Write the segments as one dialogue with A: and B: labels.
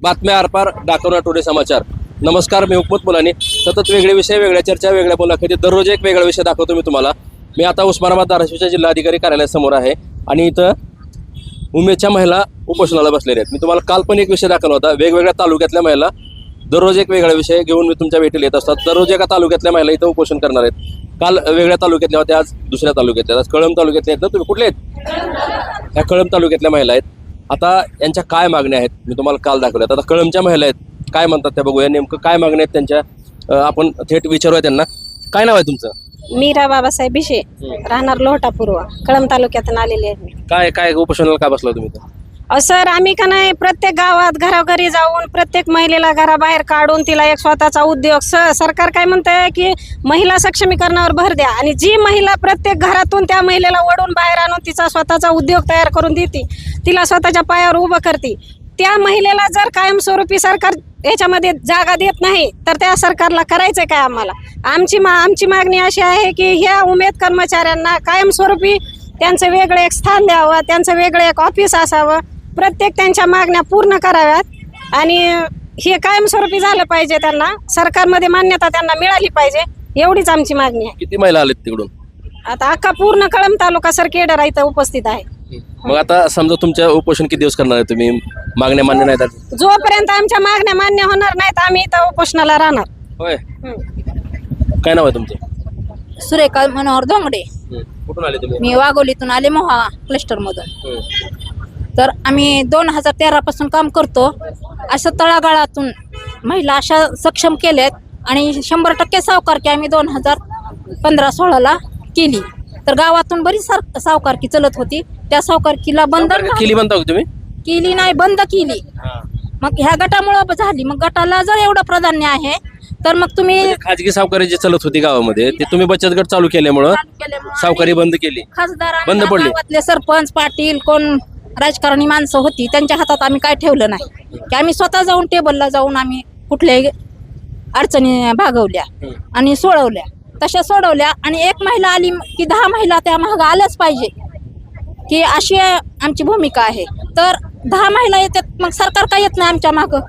A: बातम्या आरपार दाखवणार टुडे समाचार. नमस्कार मी हुकमत मुलानी. सतत वेगळे विषय वेगळ्या चर्चा वेगळ्या मुलाखती दररोज एक वेगळा विषय दाखवतो मी तुम्हाला. मी आता उस्मानाबाद धाराशिवच्या जिल्हाधिकारी कार्यालयासमोर आहे आणि इथं उमेदच्या महिला उपोषणाला बसलेल्या आहेत. मी तुम्हाला काल पण एक विषय दाखवला होता. वेगवेगळ्या तालुक्यातल्या महिला दररोज एक वेगळा विषय घेऊन मी तुमच्या भेटीला येत असतात. दररोज एका तालुक्यातल्या महिला इथं उपोषण करणार आहेत. काल वेगळ्या तालुक्यातल्या होत्या आज दुसऱ्या तालुक्यातल्या आहेत. आज कळंब तालुक्यातल्या आहेत ना तुम्ही? कुठले आहेत? ह्या कळंब तालुक्यातल्या महिला आहेत. आता यांच्या काय मागण्या आहेत? मी तुम्हाला काल दाखवल्यात. आता कळंबच्या महिला आहेत. काय म्हणतात त्या बघूया. नेमकं काय मागण्या आहेत त्यांच्या? आपण थेट विचारूया त्यांना. काय नाव आहे तुमचं?
B: मीरा बाबासाहेब भिशे राहणार लोहटा पूर्व कळंब तालुक्यातून आलेले आहेत
A: काय काय उपोषणाला काय बसला तुम्ही
B: सर आम्ही का नाही प्रत्येक गावात घराघरी जाऊन प्रत्येक महिलेला घराबाहेर काढून तिला एक स्वतःचा उद्योग स सरकार काय म्हणतंय की महिला सक्षमीकरणावर भर द्या आणि जी महिला प्रत्येक घरातून त्या महिलेला ओढून बाहेर आणून तिचा स्वतःचा उद्योग तयार करून देते तिला स्वतःच्या पायावर उभं करते त्या महिलेला जर कायमस्वरूपी सरकार याच्यामध्ये जागा देत नाही तर त्या सरकारला करायचंय काय आम्हाला? आमची मा आमची मागणी अशी आहे की ह्या उमेद कर्मचाऱ्यांना कायमस्वरूपी त्यांचं वेगळं एक स्थान द्यावं त्यांचं वेगळं एक ऑफिस असावं प्रत्येक त्यांच्या मागण्या पूर्ण कराव्यात. आणि हे कायमस्वरूपी झालं पाहिजे त्यांना. सरकारमध्ये मान्यता त्यांना मिळाली पाहिजे. एवढीच आमची मागणी आहे.
A: किती महिला आलेत तिकडून?
B: आता अख्खा पूर्ण कळंब तालुका सर केडर इथं उपस्थित आहे.
A: मग आता समजा तुमच्या उपोषण किती दिवस करणार आहे तुम्ही? मागण्या मान्य नाही तर
B: जोपर्यंत आमच्या मागण्या मान्य होणार नाहीत आम्ही इथं उपोषणाला राहणार.
A: होय. काय नाव आहे तुमचं?
C: सुरेखा मनोहर धोंगडे.
A: कुठून आले तुम्ही?
C: मी वाघोलीतून आले मोहा क्लस्टर मधून
A: हम्म.
C: तर आम्ही दोन हजार तेरा पासून काम करतो. असं तळागाळातून महिला अशा सक्षम केल्यात आणि शंभर टक्के सावकारकी आम्ही दोन हजार पंधरा सोळाला केली. तर गावातून बरीच सार सावकारकी चलत होती. त्या सावकारकीला बंद
A: केली म्हणता का तुम्ही?
C: केली नाही बंद केली. मग ह्या गटामुळं झाली. मग गटाला जर एवढं प्राधान्य आहे तर मग तुम्ही
A: म्हणजे खाजगी सावकारी जे चलत होती गावामध्ये ते तुम्ही बचत गट चालू केल्यामुळं
C: चालू केल्यामुळं
A: सावकारी बंद केली.
C: खासदार
A: बंद पडली.
C: गावातले सरपंच पाटील कोण राजकारणी माणसं होती त्यांच्या हातात आम्ही काय ठेवलं नाही. की आम्ही स्वतः जाऊन टेबलला जाऊन आम्ही कुठल्याही अडचणी भागवल्या आणि सोडवल्या. तशा सोडवल्या आणि एक महिला आली की दहा महिला त्या मागं आल्याच पाहिजे. की अशी आमची भूमिका आहे. तर दहा महिला येतात मग सरकार काय येत नाही आमच्या मागं?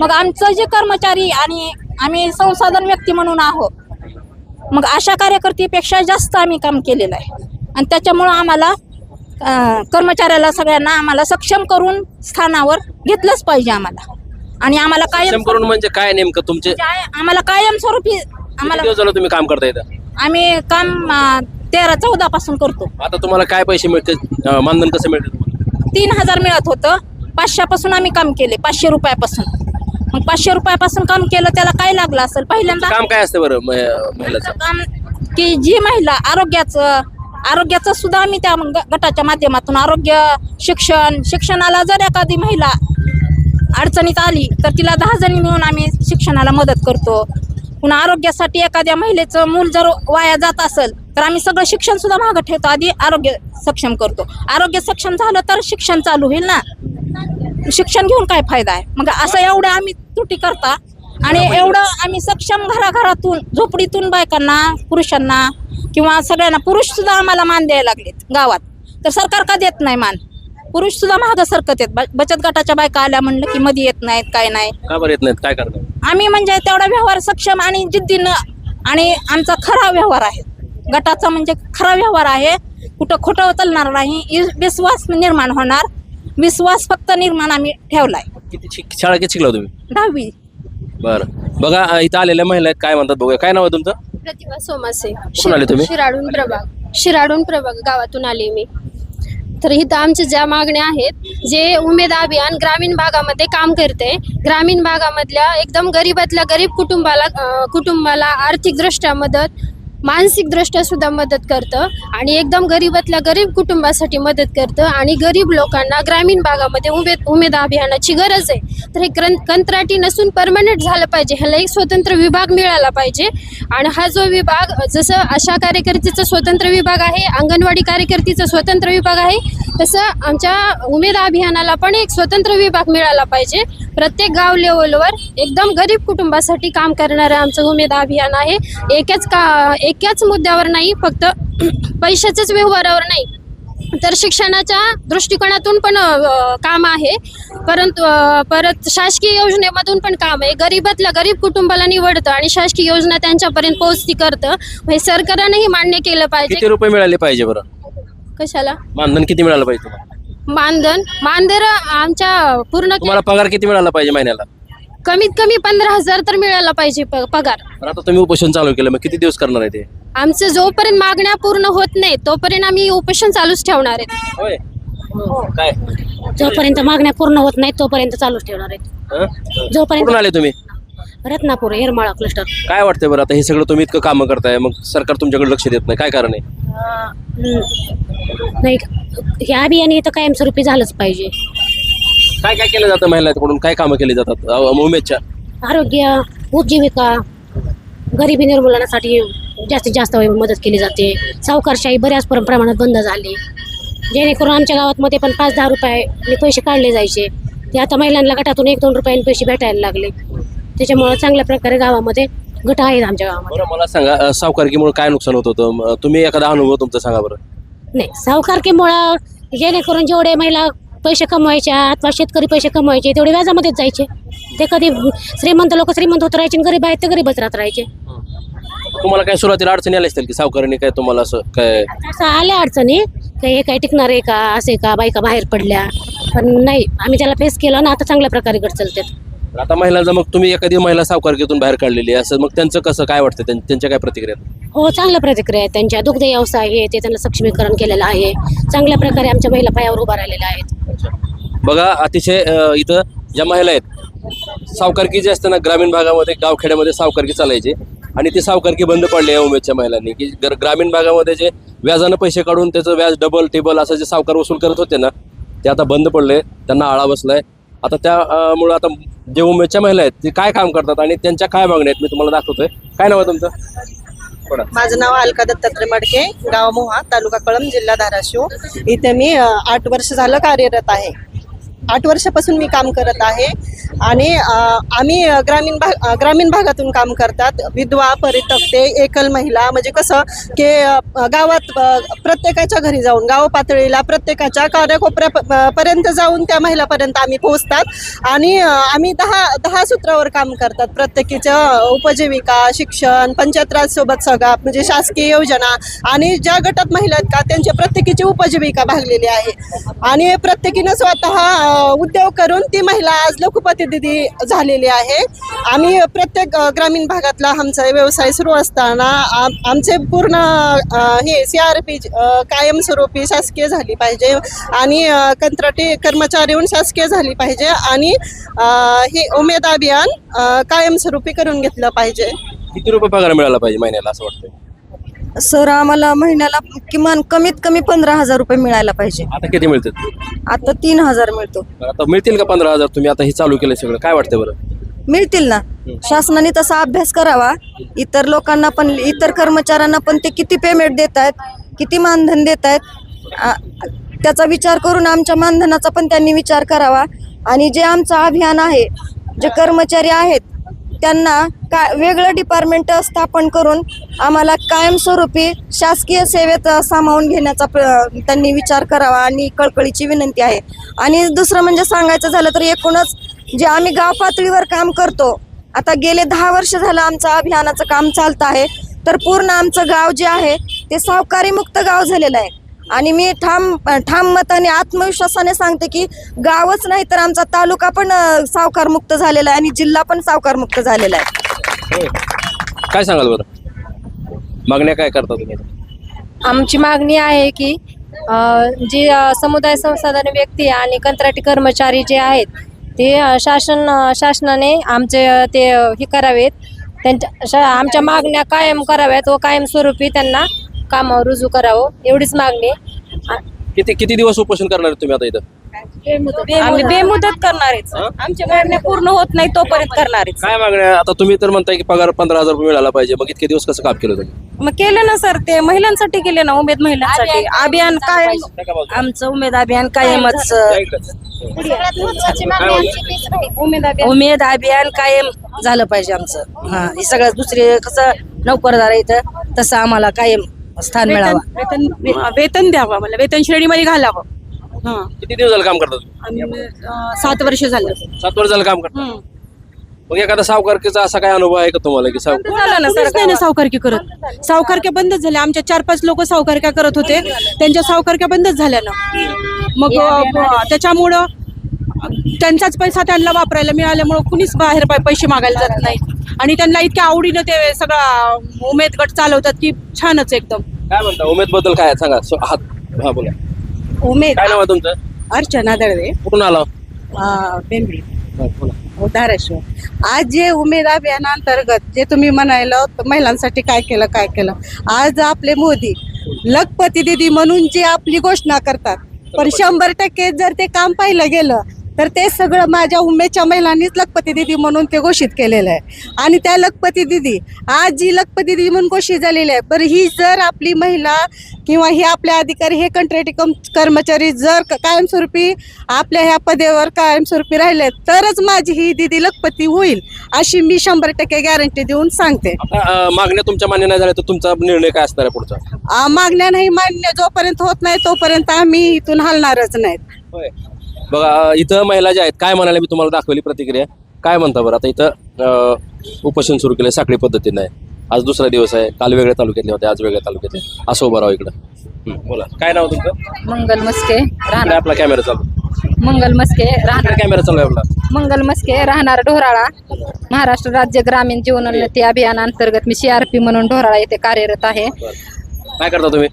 C: मग आमचं जे कर्मचारी आणि आम्ही संसाधन व्यक्ती म्हणून आहोत मग अशा कार्यकर्तीपेक्षा जास्त आम्ही काम केलेलं आहे. आणि त्याच्यामुळं आम्हाला कर्मचाऱ्याला सगळ्यांना आम्हाला सक्षम करून स्थानावर घेतलंच पाहिजे आम्हाला. आणि आम्हाला
A: सक्षम
C: कायम
A: करून म्हणजे काय नेमकं तुमचे?
C: आम्हाला कायमस्वरूपी आम्हाला
A: दिवस झालं तुम्ही काम करता इथं?
C: आम्ही काम अं, तेरा चौदा पासून करतो.
A: आता तुम्हाला काय पैसे मिळते अं, मानधन कसं मिळते तुम्हाला?
C: तीन हजार मिळत होतं. पाचशेपासून आम्ही काम केले पाचशे रुपयापासून. मग पाचशे रुपयापासून काम केलं त्याला काय लागलं असेल? पहिल्यांदा
A: काम काय असतं बरं म- महिलाचं?
C: आमचं काम की जी महिला आरोग्याचं आरोग्याचं सुद्धा आम्ही त्या गटाच्या माध्यमातून आरोग्य शिक्षण शिक्षणाला जर एखादी महिला अडचणीत आली तर तिला दहा जणी मिळून आम्ही शिक्षणाला मदत करतो. पुन्हा आरोग्यासाठी एखाद्या महिलेचं मूल जर वाया जात असेल तर आम्ही सगळं शिक्षण सुद्धा मागं ठेवतो. आधी आरोग्य सक्षम करतो. आरोग्य सक्षम झालं तर शिक्षण चालू होईल ना? शिक्षण घेऊन काय फायदा आहे? मग असं एवढं आम्ही त्रुटी करता आणि एवढं आम्ही सक्षम घराघरातून झोपडीतून बायकांना पुरुषांना किंवा सगळ्यांना पुरुष सुद्धा आम्हाला मान द्यायला लागलेत गावात. तर सरकार का देत नाही मान? पुरुष सुद्धा महाग सरकत आहेत. बचत गटाच्या बायका आल्या म्हणलं की मध्ये येत नाहीत काय नाही.
A: का बरं येत नाहीत? काय करतात
C: आम्ही म्हणजे तेवढा व्यवहार सक्षम आणि जिद्दीनं आणि आमचा खरा व्यवहार आहे. गटाचा म्हणजे खरा व्यवहार आहे. कुठं खोटं चालणार नाही. विश्वास निर्माण होणार. विश्वास फक्त निर्माण आम्ही ठेवलाय.
A: किती शिक शाळा किती शिकला तुम्ही?
C: दहावी.
A: बरं. बघा अं, इथं आलेल्या महिला आहेत. काय म्हणतात बघूया. काय नाव आहे तुमचं?
D: प्रतिभा सोमासे.
A: कुठून आले तुम्ही?
D: शिराडून प्रभाग. शिराडून प्रभाग गावातून आले मी. तर इथं आमच्या ज्या मागण्या आहेत जे उमेद अभियान ग्रामीण भागामध्ये काम करते ग्रामीण भागामधल्या एकदम गरीबातल्या गरीब कुटुंबाला अं, कुटुंबाला आर्थिकदृष्ट्या मदत मानसिकदृष्ट्या सुद्धा मदत करतं आणि एकदम गरीबातल्या गरीब कुटुंबासाठी मदत करतं आणि गरीब लोकांना ग्रामीण भागामध्ये उमेद उमेद अभियानाची गरज आहे. तर हे क्रं कंत्राटी नसून परमनंट झालं पाहिजे. ह्याला एक स्वतंत्र विभाग मिळाला पाहिजे. आणि हा जो विभाग जसं आशा कार्यकर्तीचा स्वतंत्र विभाग आहे अंगणवाडी कार्यकर्तीचा स्वतंत्र विभाग आहे तसं आमच्या उमेद अभियानाला पण एक स्वतंत्र विभाग मिळाला पाहिजे. प्रत्येक गाव लेवलवर एकदम गरीब कुटुंबासाठी काम करणारं आमचं उमेद अभियान आहे. एकाच का एकाच मुद्द्यावर नाही फक्त पैशाच्याच व्यवहारावर नाही. तर शिक्षणाच्या दृष्टिकोनातून पण काम आहे. परंतु परत शासकीय योजनेमधून पण काम आहे. गरीबातल्या गरीब कुटुंबाला निवडतं आणि शासकीय योजना त्यांच्यापर्यंत पोहोचती करतं. हे सरकारनेही मान्य केलं पाहिजे.
A: किती रुपये मिळाले पाहिजे बरं?
D: कशाला?
A: मानधन किती मिळालं पाहिजे तुम्हाला?
D: मानधन मानधन आमच्या पूर्ण
A: तुम्हाला पगार किती मिळाला पाहिजे महिन्याला?
D: कमीत कमी पंधरा हजार तर मिळायला पाहिजे प- पगार.
A: तर आता तुम्ही उपोषण चालू केलं मग किती दिवस करणार आहे ते?
D: आमचं जोपर्यंत मागण्या पूर्ण होत नाही तोपर्यंत आम्ही उपोषण चालूच ठेवणार आहेत
A: होय? काय?
B: जोपर्यंत मागण्या पूर्ण होत नाही तोपर्यंत चालूच ठेवणार आहेत
A: हं?
B: जोपर्यंत
A: आले तुम्ही?
B: रत्नापूर येरमाळा क्लस्टर.
A: काय वाटतंय बरं आता हे सगळं तुम्ही इतकं कामं करताय मग सरकार तुमच्याकडे लक्ष देत नाही. काय कारण आहे?
B: नाही हे अभियान इथं कायमस्वरूपी झालंच पाहिजे.
A: काय काय केलं जातं महिलांकडून? काय कामं केली जातात? अ, उमेदच्या
B: आरोग्य उपजीविका गरिबी निर्मूलनासाठी जास्तीत जास्त मदत केली जाते. सावकारशाही बऱ्याच प्र- प्रमाणात बंद झाली. जेणेकरून आमच्या गावात पण पाच दहा रुपये पैसे काढले जायचे. ते आता महिलांना गटातून एक दोन रुपयांनी पैसे भेटायला लागले. त्याच्यामुळं चांगल्या प्रकारे गावामध्ये गट आहेत आमच्या गावामध्ये.
A: बरं मला सांगा अ, सावकारकीमुळे काय नुकसान होत होतं? म, तुम्ही एखादा अनुभव तुमचा सांगा बरं.
B: नाही सावकारकीमुळं जेणेकरून जेवढे महिला पैसे कमवायच्या अथवा शेतकरी पैसे कमवायचे तेवढे व्याजामध्येच जायचे. ते कधी श्रीमंत लोक श्रीमंत होत राहायचे आणि गरीब आहेत ते गरीबच राहत राहायचे.
A: तुम्हाला काय सुरुवातीला अडचणी आल्या असतील की सावकारांनी काय तुम्हाला असं काय
B: असं आल्या अडचणी का हे काय टिकणार आहे का असे का बायका बाहेर पडल्या. पण नाही आम्ही त्याला फेस केलं ना आता चांगल्या प्रकारे गट चालतात.
A: आता महिलांचा मग तुम्ही एखादी महिला सावकारकीतून बाहेर काढलेली आहे असं मग त्यांचं कसं काय वाटतं? त्यां- त्यांच्या काय प्रतिक्रिया? आहेत?
B: हो चांगल्या प्रतिक्रिया आहेत त्यांच्या. दुग्ध व्यवसाय आहे ते त्यांना सक्षमीकरण केलेलं आहे. चांगल्या प्रकारे आमच्या महिला पायावर उभा राहिलेल्या आहेत.
A: बघा अतिशय अ, इथं ज्या महिला आहेत सावकारकी जी असते ना ग्रामीण भागामध्ये गावखेड्यामध्ये सावकारकी चालायची. आणि ती सावकारकी बंद पडली आहे उमेदच्या महिलांनी. की ग्र- ग्रामीण भागामध्ये जे व्याजानं पैसे काढून त्याचं व्याज डबल टेबल असं जे सावकार वसूल करत होते ना ते आता बंद पडले. त्यांना आळा बसलाय. आता त्यामुळं आता जे उमेदच्या महिला आहेत ते काय काम करतात आणि त्यांच्या काय मागण्या आहेत मी तुम्हाला दाखवतोय. काय नाव आहे तुमचं?
E: माझं नाव अलका दत्तात्रय मडके गाव मोहा तालुका कळंब जिल्हा धाराशिव. इथे मी आठ वर्ष झालं कार्यरत आहे. आठ वर्षापासून मी काम करत आहे. आणि आम्ही ग्रामीण भाग ग्रामीण भागातून काम करतात. विधवा परितक्ते एकल महिला म्हणजे कसं की गावात प्रत्येकाच्या घरी जाऊन गाव पातळीला प्रत्येकाच्या कानाकोपऱ्या पर्यंत जाऊन त्या महिलापर्यंत आम्ही पोहोचतात. आणि आम्ही दहा दहा सूत्रावर काम करतात. प्रत्येकीचं उपजीविका शिक्षण पंचायतराजसोबत सगळा म्हणजे शासकीय योजना आणि ज्या गटात महिला आहेत का त्यांच्या प्रत्येकीची उपजीविका भागलेली आहे. आणि प्रत्येकीनं स्वतः उद्योग करून ती महिला आज लोकपती दिदी झालेली आहे. आम्ही प्रत्येक ग्रामीण भागातला आमचा व्यवसाय सुरू असताना आमचे पूर्ण हे सी आर पी कायमस्वरूपी शासकीय झाली पाहिजे आणि कंत्राटी कर्मचारी होऊन शासकीय झाली पाहिजे आणि हे उमेद अभियान कायमस्वरूपी करून घेतलं पाहिजे.
A: किती रुपये पगार मिळाला पाहिजे महिन्याला असं वाटतं
F: सर आम्हाला महिन्याला किमान कमीत कमी पंधरा हजार रुपये मिळायला पाहिजे.
A: आता किती मिळतात?
F: आता तीन हजार मिळतो.
A: आता मिळतील का पंधरा हजार तुम्ही? आता हे चालू केलं सगळं. काय वाटतंय बरं?
F: मिळतील ना. शासनाने तसा अभ्यास करावा. इतर लोकांना पण इतर कर्मचाऱ्यांना पण ते किती पेमेंट देत आहेत किती मानधन देत आहेत त्याचा विचार करून आमच्या मानधनाचा पण त्यांनी विचार करावा. आणि जे आमचं अभियान आहे जे कर्मचारी आहेत त्यांना का वेगळं डिपार्टमेंट स्थापन करून आम्हाला कायमस्वरूपी शासकीय सेवेत सामावून घेण्याचा त्यांनी विचार करावा आणि कळकळीची विनंती आहे. आणि दुसरं म्हणजे सांगायचं झालं तर एकूणच जे आम्ही गाव पातळीवर काम करतो आता गेले दहा वर्ष झालं आमचं अभियानाचं काम चालतं आहे तर पूर्ण आमचं गाव जे आहे ते सावकारी मुक्त गाव झालेलं आहे. आणि मी ठाम ठाम मताने आत्मविश्वासाने सांगते की गावच नाही तर आमचा तालुका पण सावकार मुक्त झालेला आहे आणि जिल्हा पण सावकार मुक्त झालेला आहे.
A: काय सांगाल बरं? मागण्या काय करता तुम्ही?
G: आमची मागणी आहे की जे समुदाय संसाधन व्यक्ती आणि कंत्राटी कर्मचारी जे आहेत ते शासन शासनाने आमचे ते हे करावेत. त्यांच्या आमच्या मागण्या कायम कराव्यात व कायमस्वरूपी त्यांना कामावर रुजू करावं एवढीच मागणी
A: किती किती दिवस उपोषण करणार आहे तुम्ही आता इथं?
H: आम्ही बेमुदत करणार
A: हा?
H: आमच्या मागण्या पूर्ण होत नाही तोपर्यंत करणार
A: काय मागण्या आता तुम्ही तर म्हणताय की पगार पंधरा हजार रुपये मिळाला पाहिजे. मग इतके दिवस कसं काम केलं तुम्ही?
H: मग केलं ना सर ते महिलांसाठी केले ना उमेद महिलांसाठी. अभियान काय
A: नका बाजूला.
H: आमचं उमेद अभियान कायमच. उमेद अभियान. उमेद अभियान कायम झालं पाहिजे आमचं. हा हे सगळं दुसरे कसं नोकरदार इथं तसं आम्हाला कायम
I: स्थान
G: वेतन वेतन वेतन द्यावं मला वेतन श्रेणीमध्ये घालावं. हा.
A: किती दिवस झालं काम करता तुम्ही?
G: आणि, अं, सात वर्ष झालं.
A: सात वर्ष झालं काम करता?
G: हम्म.
A: मग एखादा सावकारकीचा असा काय अनुभव आहे का तुम्हाला की साव
G: झालं ना कोणीच नाही ना सावकारकी करत. सावकारक्या बंदच झाल्या. आमच्या चार पाच लोक सावकारक्या करत होते. त्यांच्या सावकारक्या बंदच झाल्या ना. मग अं, त्याच्यामुळं त्यांचाच पैसा त्यांना वापरायला मिळाल्यामुळं कुणीच बाहेर पै- पैसे मागायला जात नाही. आणि त्यांना इतक्या आवडीनं ते सगळा उमेद गट चालवतात की छानच एकदम.
A: काय म्हणता उमेदबद्दल काय आहे? सांगा? सो- हात हा बोला.
H: उमेद?
A: काय नाव आहे तुमचं?
H: अर्चना दळवे.
A: कुठून आला?
H: बेंबळी.
A: हा, बोला.
H: धाराशिव. आज जे उमेद अभियानांतर्गत जे तुम्ही म्हणायला महिलांसाठी काय केलं काय केलं? आज आपले मोदी लखपती दिदी म्हणून जे आपली घोषणा करतात. पण शंभर टक्के जर ते काम पाहिलं गेलं तर ते सगळं माझ्या उमेदच्या महिलांनीच लखपती दिदी म्हणून ते घोषित केलेलं आहे. आणि त्या लखपती दिदी आज जी लखपती दिदी म्हणून घोषित झालेली आहे पण ही जर आपली महिला किंवा हे आपले अधिकारी हे कंत्राटी कम कर्मचारी जर कायमस्वरूपी आपल्या ह्या पदेवर कायमस्वरूपी राहिले तरच माझी ही दिदी लखपती होईल अशी मी शंभर टक्के गॅरंटी देऊन सांगते.
A: मागण्या तुमच्या मान्य नाही झाल्या तर तुमचा निर्णय काय असणार आहे पुढचा?
H: मागण्या नाही मान्य जोपर्यंत होत नाही तोपर्यंत आम्ही इथून हलणारच नाहीत.
A: बघा इथं महिला ज्या आहेत काय म्हणाले मी तुम्हाला दाखवली प्रतिक्रिया? काय म्हणता बरं? आता इथं उपोषण सुरू केलं साखळी पद्धतीनं आहे. आज दुसरा दिवस आहे. काल वेगळ्या तालुक्यातले होते आज वेगळ्या तालुक्यातले. असं उभं राहा इकडं. बोला. काय नाव तुमचं?
J: मंगल मस्के राहणार.
A: आपला कॅमेरा चालू.
J: मंगल मस्के राहणार.
A: कॅमेरा चालू आहे आपला.
J: मंगल मस्के राहणार ढोराळा. महाराष्ट्र राज्य ग्रामीण जीवनोन्नती अभियानांतर्गत मी सीआरपी म्हणून ढोराळा येथे कार्यरत आहे.
A: काय करता तुम्ही?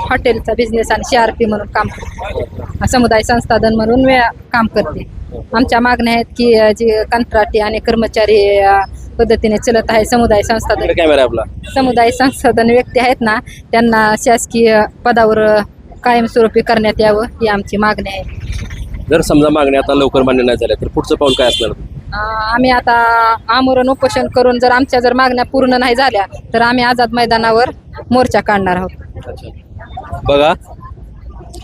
J: हॉटेलचा बिझनेस आणि सीआरपी म्हणून काम करते. समुदाय संसाधन म्हणून काम करते. आमच्या मागण्या आहेत की जी कंत्राटी आणि कर्मचारी पद्धतीने चलत आहे समुदाय संसाधन
A: कॅमेरा आपला.
J: समुदाय संसाधन व्यक्ती आहेत ना त्यांना शासकीय पदावर कायमस्वरूपी करण्यात यावं ही आमची मागणी आहे.
A: जर समजा मागण्या आता लवकर मान्य नाही झाल्या तर पुढचं पाऊल काय असणार?
J: आम्ही आता आमरण उपोषण करून जर आमच्या जर मागण्या पूर्ण नाही झाल्या तर आम्ही आझाद मैदानावर मोर्चा काढणार आहोत.
A: बघा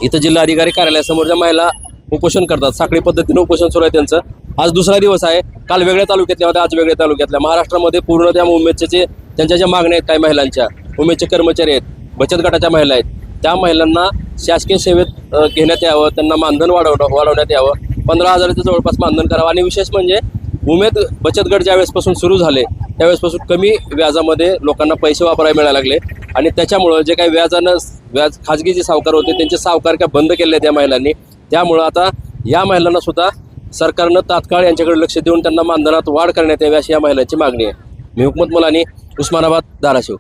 A: इथं जिल्हाधिकारी कार्यालयासमोर ज्या महिला उपोषण करतात. साखळी पद्धतीने उपोषण सुरू आहे त्यांचं. आज दुसरा दिवस आहे. काल वेगळ्या तालुक्यातल्या होत्या आज वेगळ्या तालुक्यातल्या. महाराष्ट्रामध्ये पूर्ण त्या उमेदचे जे त्यांच्या ज्या मागण्या आहेत काही महिलांच्या उमेदचे कर्मचारी आहेत बचत गटाच्या महिला आहेत. त्या महिलांना शासकीय सेवेत घेण्यात यावं त्यांना मानधन वाढवणं वाढवण्यात यावं. पंधरा हजाराचं जवळपास मानधन करावं. आणि विशेष म्हणजे उमेद बचत गट ज्यावेळेसपासून सुरू झाले त्यावेळेसपासून कमी व्याजामध्ये लोकांना पैसे वापरायला मिळायला लागले. आणि त्याच्यामुळं जे काही व्याजानं व्याज खाजगी जे सावकार होते त्यांचे सावकार काय बंद केले त्या महिलांनी. त्यामुळं आता या महिलांना सुद्धा सरकारनं तात्काळ यांच्याकडे लक्ष देऊन त्यांना मानधनात वाढ करण्यात यावी अशी या महिलांची मागणी आहे. मी हुकमत मुलानी उस्मानाबाद धाराशिव.